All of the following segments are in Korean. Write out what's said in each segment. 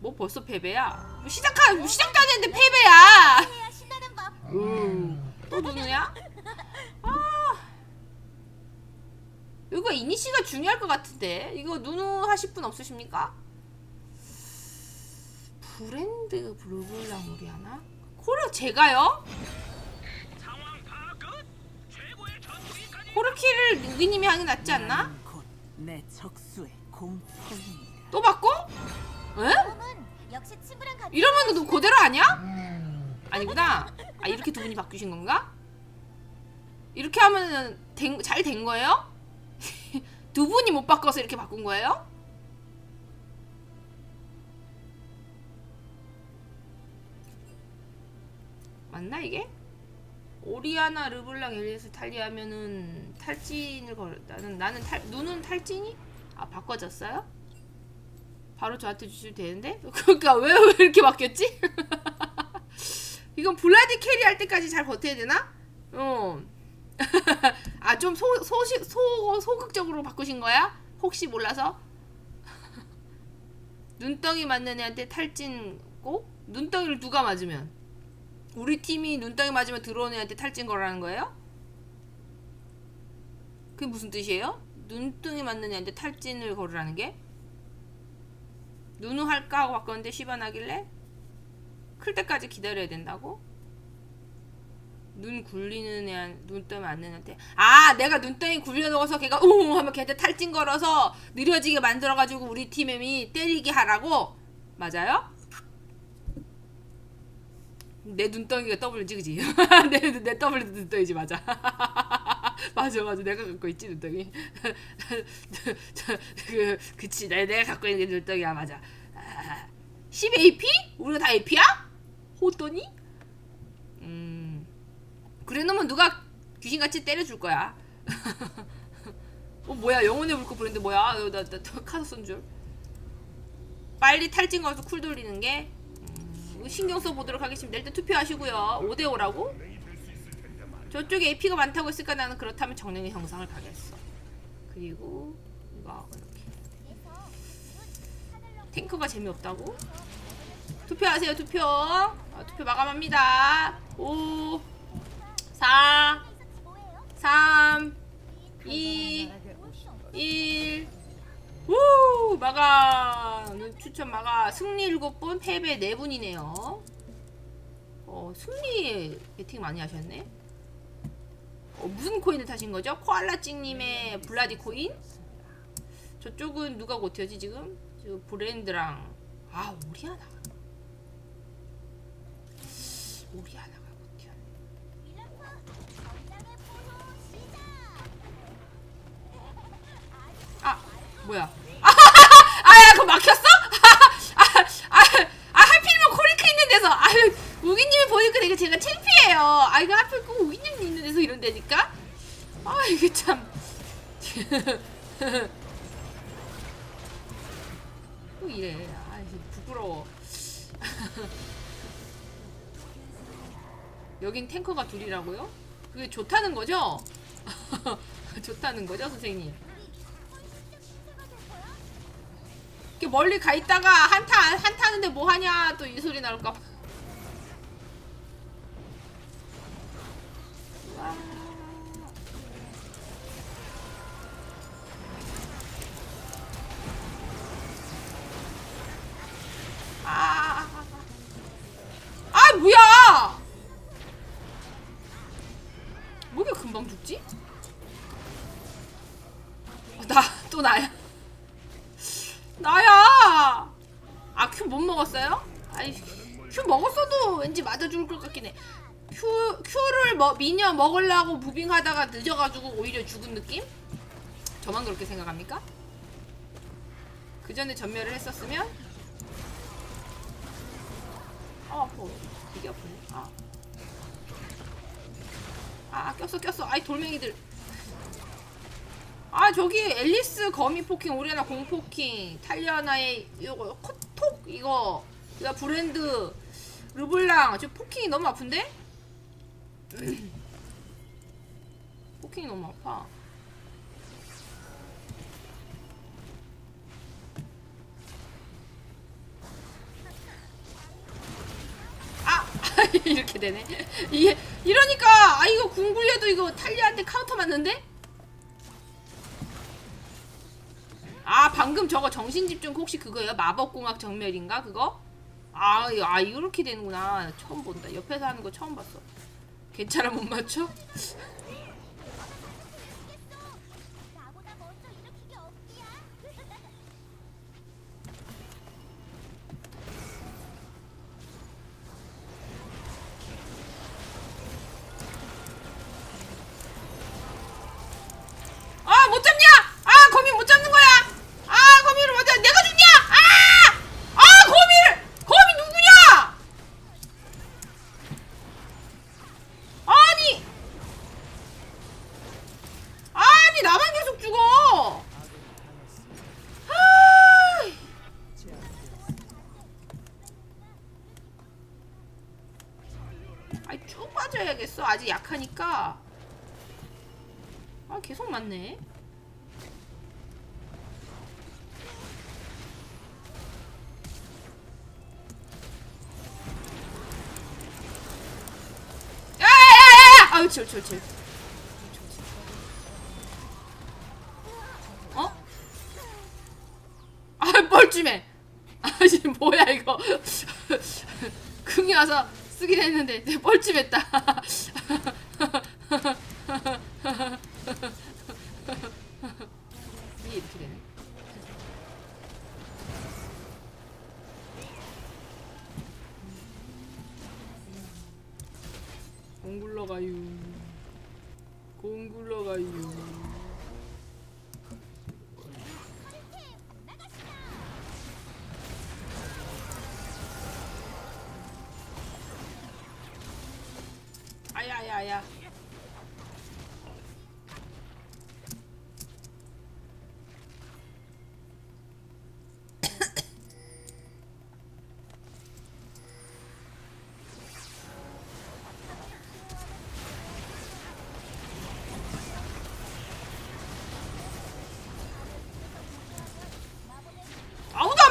뭐 벌써 패배야? 뭐 시작한 뭐 시작도 안 했는데 패배야. 해야 신나는 법. 음, 또 누누야? 아, 이거 이니시가 중요할 것 같은데 이거 누누 하실 분 없으십니까? 브랜드 블루블랑 우리 하나? 코르 제가요? 코르키를 누기님이 하는 게 낫지 않나? 곧내 적수의 공포입니다. 또 바꿔? 에? 이러면 너 그대로 아니야? 아니구나. 아 이렇게 두 분이 바꾸신 건가? 이렇게 하면은 잘 된 거예요? 두 분이 못 바꿔서 이렇게 바꾼 거예요? 맞나 이게? 오리아나 르블랑 엘리스 탈리하면은 탈진을 걸 나는 나는 탈 눈은 탈진이? 아 바꿔졌어요? 바로 저한테 주시면 되는데? 그러니까 왜, 왜 이렇게 바뀌었지? 이건 블라디 캐리 할 때까지 잘 버텨야 되나? 어. 아, 좀 소, 소시, 소, 소극적으로 바꾸신 거야? 혹시 몰라서? 눈덩이 맞는 애한테 탈진 고? 눈덩이를 누가 맞으면? 우리 팀이 눈덩이 맞으면 들어온 애한테 탈진 거라는 거예요? 그게 무슨 뜻이에요? 눈덩이 맞는 애한테 탈진을 걸으라는 게? 누누 할까 하고 바꿨는데 시반하길래 클 때까지 기다려야 된다고? 눈 굴리는 애한 눈떠미 맞는 애한테 아 내가 눈덩이 굴려놓아서 걔가 웅 하면 걔한테 탈진 걸어서 느려지게 만들어가지고 우리 팀엠이 때리게 하라고 맞아요? 내 눈덩이가 W지 그지? 내, 내 W 눈덩이지 맞아 맞아 맞아. 내가 갖고 있지 눈덩이. 그 그치. 내, 내가 갖고 있는 게 눈덩이야 맞아. 아, 10 AP? 우리가 다 AP야? 호또니? 음 그래 놓으면 누가 귀신같이 때려줄 거야? 어 뭐야. 영혼의 물고 부르는데 뭐야? 나, 나, 나 카드 쓴줄. 빨리 탈진 가서 쿨 돌리는 게? 음, 신경 써 보도록 하겠습니다. 일단 투표하시고요. 5대5라고? 저쪽에 AP가 많다고 했으니까 나는 그렇다면 정령의 형상을 가겠어. 그리고 이거 이렇게 탱크가 재미없다고? 투표하세요 투표. 아, 투표 마감합니다. 5 4 3 2 1 우! 마감! 추천 마감! 승리 7분, 패배 4분이네요. 어, 승리 배팅 많이 하셨네? 어, 무슨 코인을 타신 거죠? 코알라찡님의 블라디 코인? 저쪽은 누가 고티어지 지금? 지금 브랜드랑 아 오리아나 오리아나가 고티어 아 뭐야 아야 그거 막혔어? 아아 아 하필이면 코리크 있는 데서 아유 우기님이 보니까 되게 제가 창피해 요. 아 이거 하필 꼭 우기님 있는 데서 이런다니까? 아 이게 참. 또 이래 아 이게 부끄러워. 여긴 탱커가 둘이라고요? 그게 좋다는 거죠? 좋다는 거죠 선생님? 이렇게 멀리 가 있다가 한타 한타 하는데 뭐 하냐? 또 이 소리 나올까 봐. 아, 아 뭐야? 뭐게 금방 죽지? 어, 나또 나야. 나야. 아큐 못 먹었어요? 큐 먹었어도 왠지 맞아 죽을 것 같긴 해. 큐 큐를 뭐 미녀 먹으려고 무빙하다가 늦어가지고 오히려 죽은 느낌? 저만 그렇게 생각합니까? 그 전에 전멸을 했었으면 아 아파 되게 아프네 아. 아 꼈어 꼈어 아이 돌멩이들 아 저기 앨리스 거미 포킹 오리아나 공 포킹 탈리아나의 이거 코톡 이거 이거 브랜드 르블랑 저 포킹이 너무 아픈데? 포킹이 너무 아파 이렇게 되네. 이게 이러니까 아 이거 궁굴려도 이거 탈리한테 카운터 맞는데? 아 방금 저거 정신집중 혹시 그거예요? 마법공학 정멸인가 그거? 아, 이- 아 이렇게 되는구나. 처음 본다. 옆에서 하는 거 처음 봤어. 괜찮아 못 맞춰? 약하니까. 아 계속 맞네. 야야야야야! 아우 치 옳지 옳지. 어? 아 뻘쭘해. 아니 뭐야 이거. 긍이 와서 쓰긴 했는데 뻘쭘했다.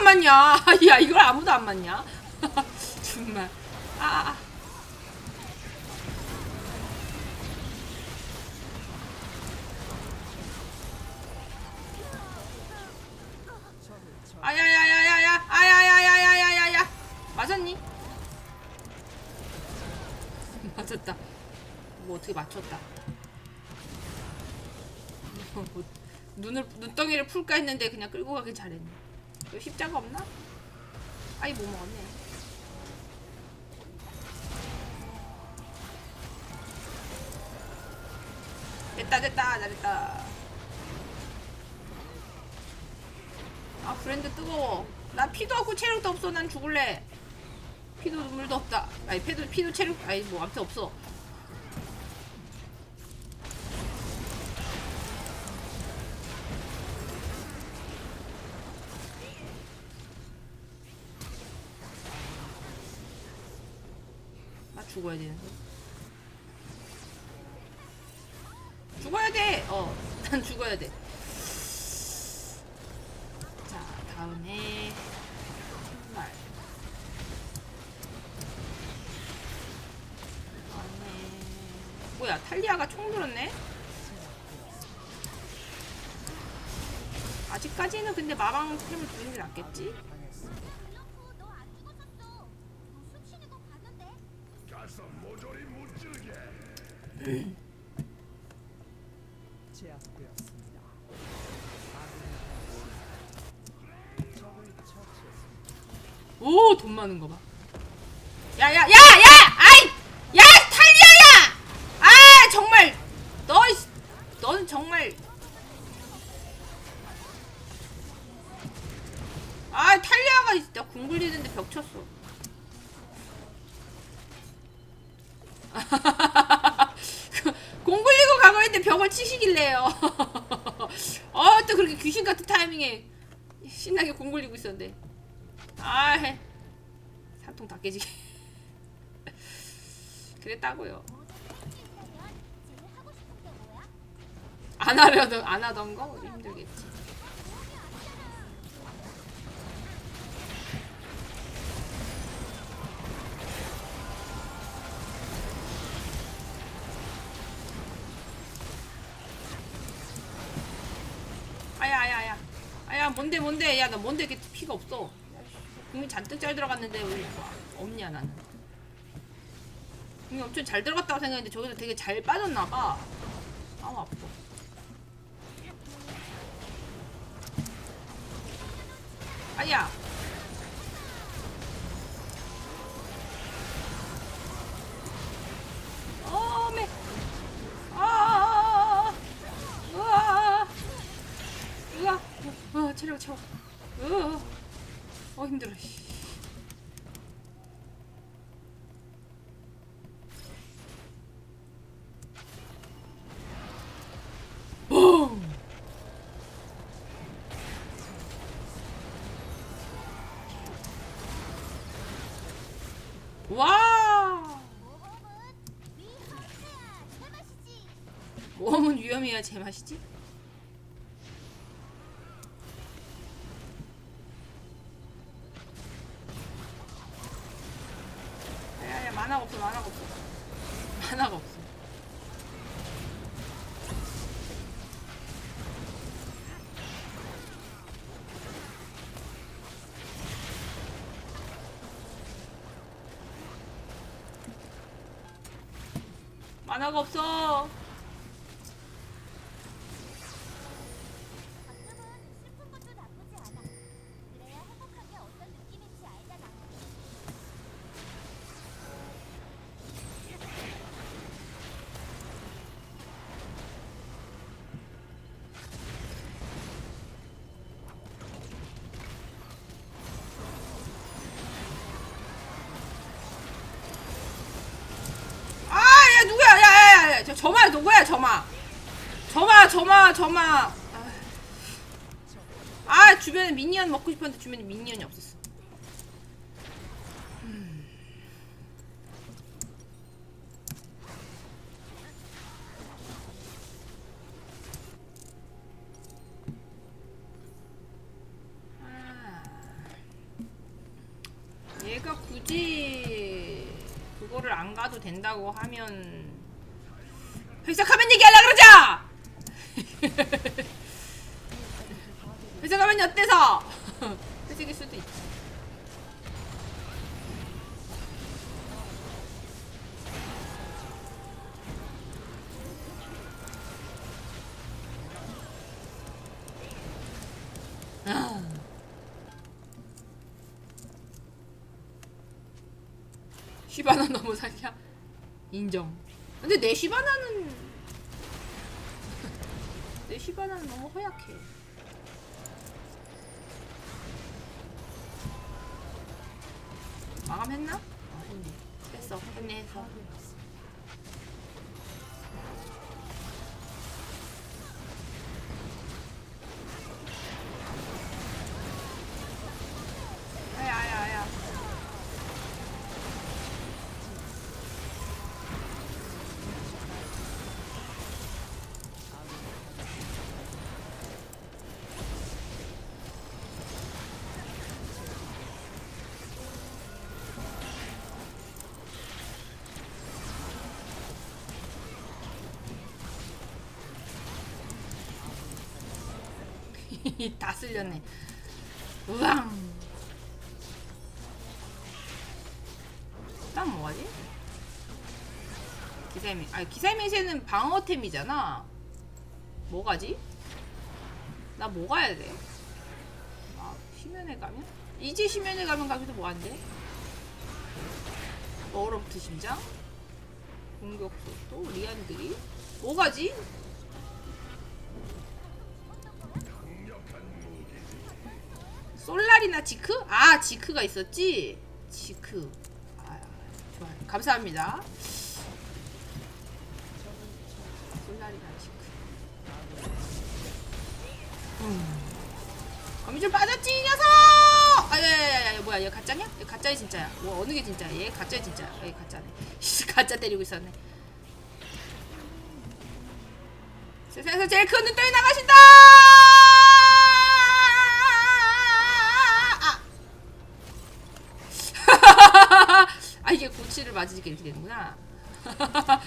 맞냐? 야 이걸 아무도 안 맞냐? 정말. 아, 아. 아. 아야야야야야 아야야야야야야야 맞았니? 맞았다. 뭐 어떻게 맞췄다. 뭐, 눈을 눈덩이를 풀까 했는데 그냥 끌고 가길 잘했네. 이거 십자가 없나? 아이 못 먹었네. 됐다 됐다 잘했다. 아 브랜드 뜨거워. 나 피도 없고 체력도 없어. 난 죽을래. 피도 눈물도 없다. 아니 피도 피도 체력 아니 뭐 아무튼 없어. 죽어야 되는데. 죽어야 돼. 어, 난 죽어야 돼. 자, 다음에 신발. 다음에 뭐야? 탈리아가 총 들었네? 아직까지는 근데 마방 템을 두는 게 낫겠지? 이렇고 너안 죽었었어. 너 숨 쉬는 거 봤는데. 제압되었습니다. 오, 돈 많은 거 봐. 야, 야, 야, 야! 아이! 야, 탈리아야! 아, 정말. 너, 넌 정말. 아, 탈리아가 진짜 궁 굴리는데 벽 쳤어. 공 굴리고 가고 있는데 벽을 치시길래요. 어, 또 그렇게 귀신 같은 타이밍에 공 굴리고 있었는데. 아, 해. 산통 다 깨지게. 그랬다고요. 안 하려던 안 하던 거 힘들겠지. 야 뭔데 뭔데? 야 나 뭔데? 이렇게 피가 없어. 공이 잔뜩 잘 들어갔는데 왜 없냐 나는. 공이 엄청 잘 들어갔다고 생각했는데 저기서 되게 잘 빠졌나봐. 아우 아파. 아야 어 체력 채워. 어 힘들어 와 모험은 위험해야 제맛이지. 모험은 위험해야 제맛이지? 야야 만화가 없어 만화가 없어 만화가 없어 만화가 없어 점아 누구야? 점아. 점아, 점아, 점아. 아, 아, 주변에 미니언 먹고 싶었는데 주변에 미니언이 없었어. 음. 아. 얘가 굳이 그거를 안 가도 된다고 하면 회사 가면 얘기하려 그러자! 가면 어때서? 회식일 수도 있지. 아. 시바나 너무 사기야. 인정. 근데 내 시바나는 내 시바나는 너무 허약해. 마감했나? 했어. 했 다 쓸렸네. 우왕. 난 뭐하지? 기사이메, 아 기사이메시는 방어템이잖아. 뭐 가지? 나 뭐 가야 돼? 아 심연에 가면? 이제 심연에 가면 가기도 뭐한데? 얼어붙은 심장? 공격 속도? 리안들이? 뭐 가지? 솔라리나 지크? 아 지크가 있었지? 지크. 아 좋아요. 감사합니다. 솔라리나 지크. 음. 거미 좀 빠졌지 이 녀석! 아야야야 뭐야 얘 가짜냐? 얘 가짜야 진짜야. 뭐 어느 게 진짜야? 얘 가짜야 진짜야. 얘 가짜네. 가짜 때리고 있었네. 세상에서 제일 큰 눈덩이 나가신다 고치를 맞으니까 이렇게 되는구나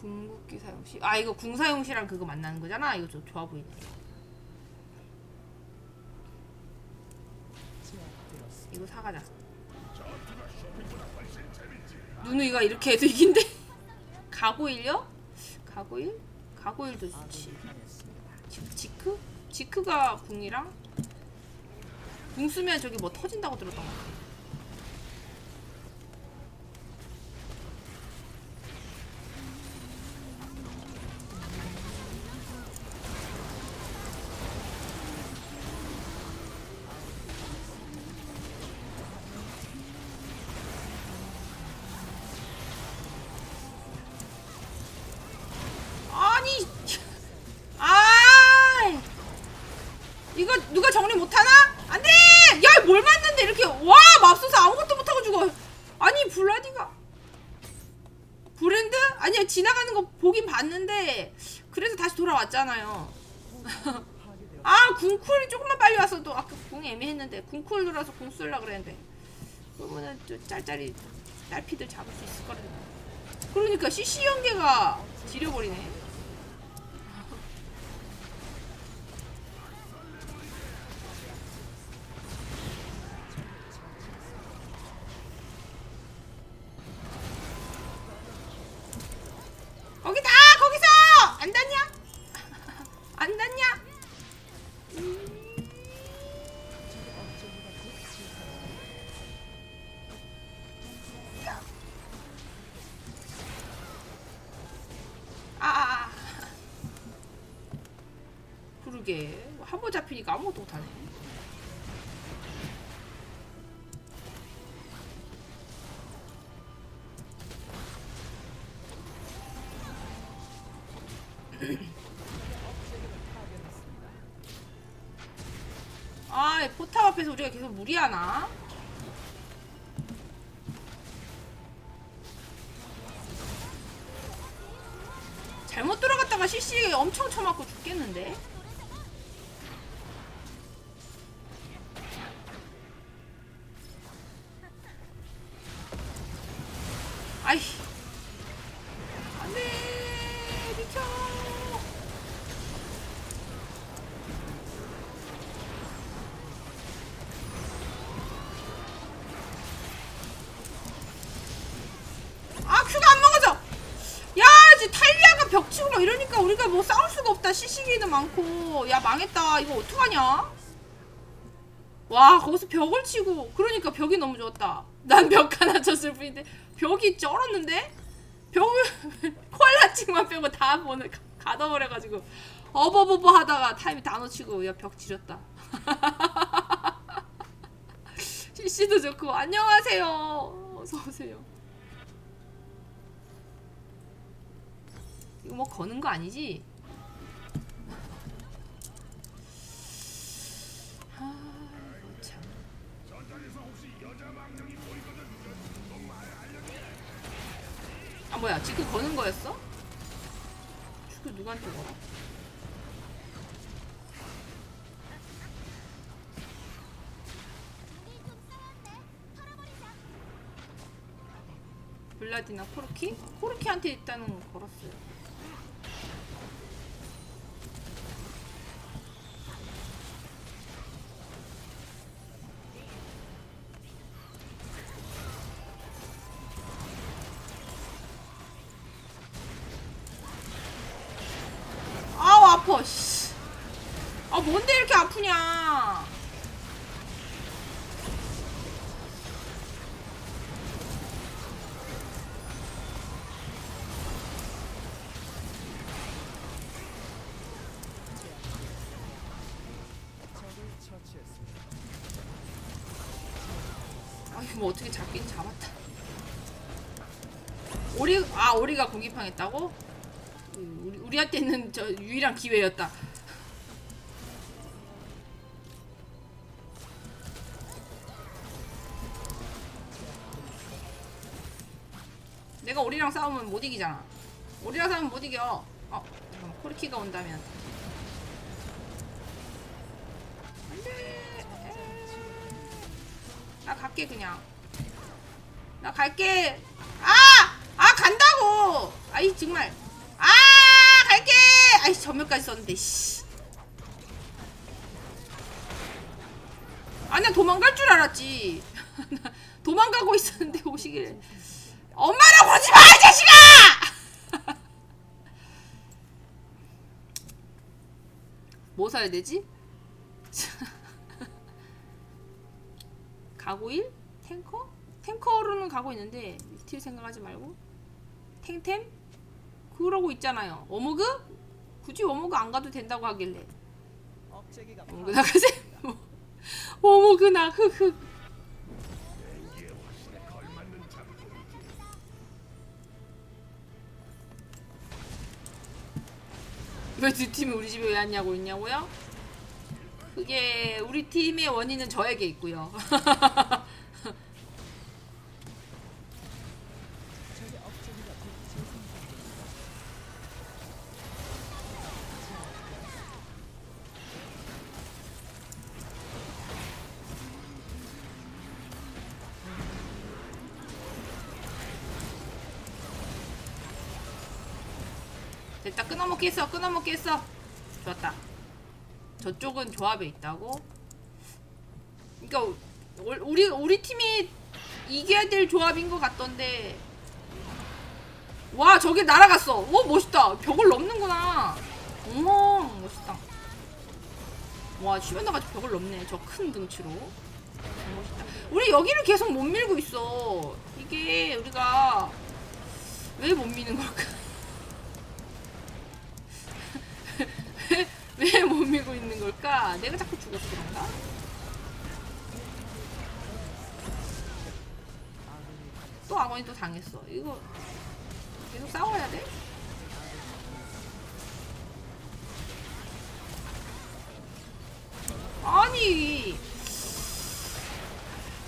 궁극기 사용시. 아, 이거 궁 사용시랑 그거 만나는 거잖아. 이거 좀 좋아 보이네. 이거 사가자. 누누이가 이렇게 해도 이긴데? 가고일요? 가고일? 가고일도 좋지. 지- 지크? 지크가 궁이랑? 궁 쓰면 저기 뭐 터진다고 들었던 것 같아. 봤는데 그래서 다시 돌아왔잖아요. 아 궁쿨이 조금만 빨리 왔어도 아까 궁 애매했는데 궁쿨 들어서 궁 쓸라 그랬는데 그러면은 또 짤짤이 딸피들 잡을 수 있을 거라. 그러니까 CC 연계가 지려버리네. 안 아, 아. 그러게 한 번 잡히니까 아무것도 못하네. 계속 무리하나? CC기도 많고. 야 망했다. 이거 어떡하냐? 와 거기서 벽을 치고. 그러니까 벽이 너무 좋았다. 난 벽 하나 쳤을 뿐인데. 벽이 쩔었는데? 벽을 콜라칭만 빼고 다 보내 가둬버려가지고 어버버버 하다가 타이밍 다 놓치고 야 벽 지렸다. CC도 좋고. 안녕하세요. 어서오세요. 이거 뭐 거는 거 아니지? 아 뭐야 지금 거는 거였어? 지금 누구한테 걸어? 블라디나 코르키? 코르키한테 일단은 걸었어요. 아파 씨. 아 뭔데 이렇게 아프냐 아뭐 어떻게 잡긴 잡았다 오리 아 오리가 공기팡했다고? 우리 우리 우리한테는 저 유일한 기회였다. 내가 우리랑 싸우면 못 이기잖아. 우리랑 싸우면 못 이겨. 어, 잠깐만. 코르키가 온다면. 나 갈게 그냥. 나 갈게. 아! 아 간다고. 아이 정말. 아 갈게. 아이 전멸까지 썼는데. 씨. 아나 도망갈 줄 알았지. 나 도망가고 있었는데 오시길. 엄마라고 그러지 마, 이 자식아! 뭐 사야 되지? 가고일? 탱커? 탱커로는 가고 있는데 딜 생각하지 말고 탱템? 그러고 있잖아요. 어머그? 굳이 어머그 안 가도 된다고 하길래 어머그 나 가세요. 어머그 나 흑흑. 왜두 팀이 우리 집에 왜 왔냐고 있냐고요? 그게 우리 팀의 원인은 저에게 있고요. 끊어먹기 했어 끊어먹기 했어. 좋았다. 저쪽은 조합에 있다고? 그러니까 우- 우리 우리 팀이 이겨야 될 조합인 것 같던데. 와 저기 날아갔어. 오 멋있다. 벽을 넘는구나. 어머 멋있다. 와 시면나가 벽을 넘네. 저 큰 등치로. 멋있다. 우리 여기를 계속 못 밀고 있어. 이게 우리가 왜 못 미는 걸까 왜 못 밀고 있는 걸까? 내가 자꾸 죽어서 그런가? 또 아버님 또 당했어. 이거 계속 싸워야 돼? 아니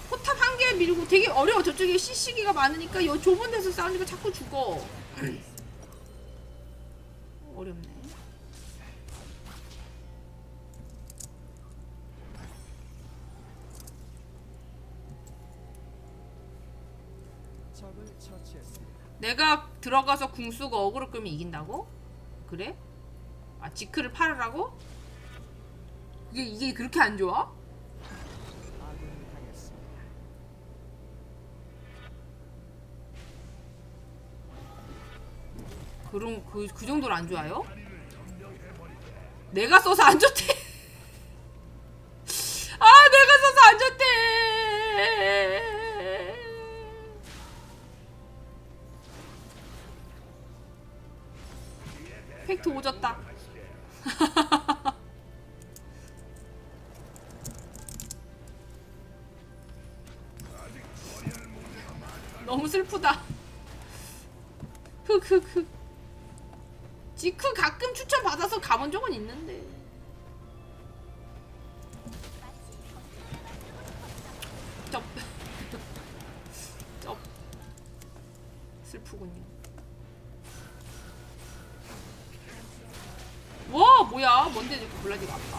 포탑 한 개 밀고 되게 어려워 저쪽에 CC기가 많으니까 요 좁은 데서 싸우니까 자꾸 죽어 어렵네 내가 들어가서 궁 쓰고 어그로 끌면 이긴다고? 그래? 아 지크를 팔으라고? 이게 이게 그렇게 안 좋아? 그런 그, 그 정도로 안 좋아요? 내가 써서 안 좋대. 팩트 오졌다. 너무 슬프다. 흑흑흑. 지크 가끔 추천 받아서 가본 적은 있는데. 이렇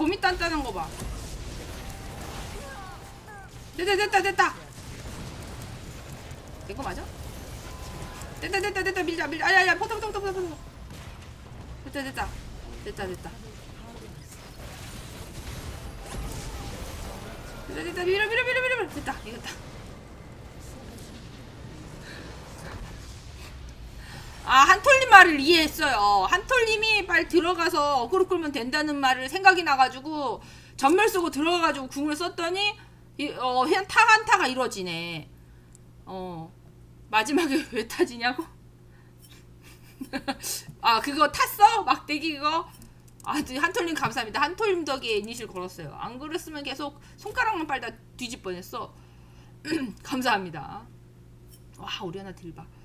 거미 단단한 거 봐. 됐다 됐다 됐다. 된거 맞아? 됐다 됐다 됐다. 밀자 밀자. 아야야 포터 포터 포터 포터 됐다 됐다. 됐다 됐다. 됐다 됐다. 밀어 밀어 밀어 밀어. 됐다 이겼다 아 한톨님 말을 이해했어요. 한톨님이 빨리 들어가서 어그로 끌면 된다는 말을 생각이 나가지고 전멸 쓰고 들어가가지고 궁을 썼더니 이, 어, 한타 한타가 이루어지네. 어 마지막에 왜 타지냐고? 아 그거 탔어? 막대기 그거? 아 한톨님 감사합니다. 한톨님 덕에 이니셜 걸었어요. 안 그랬으면 계속 손가락만 빨다 뒤집 뻔했어. 감사합니다. 와 우리 하나 딜봐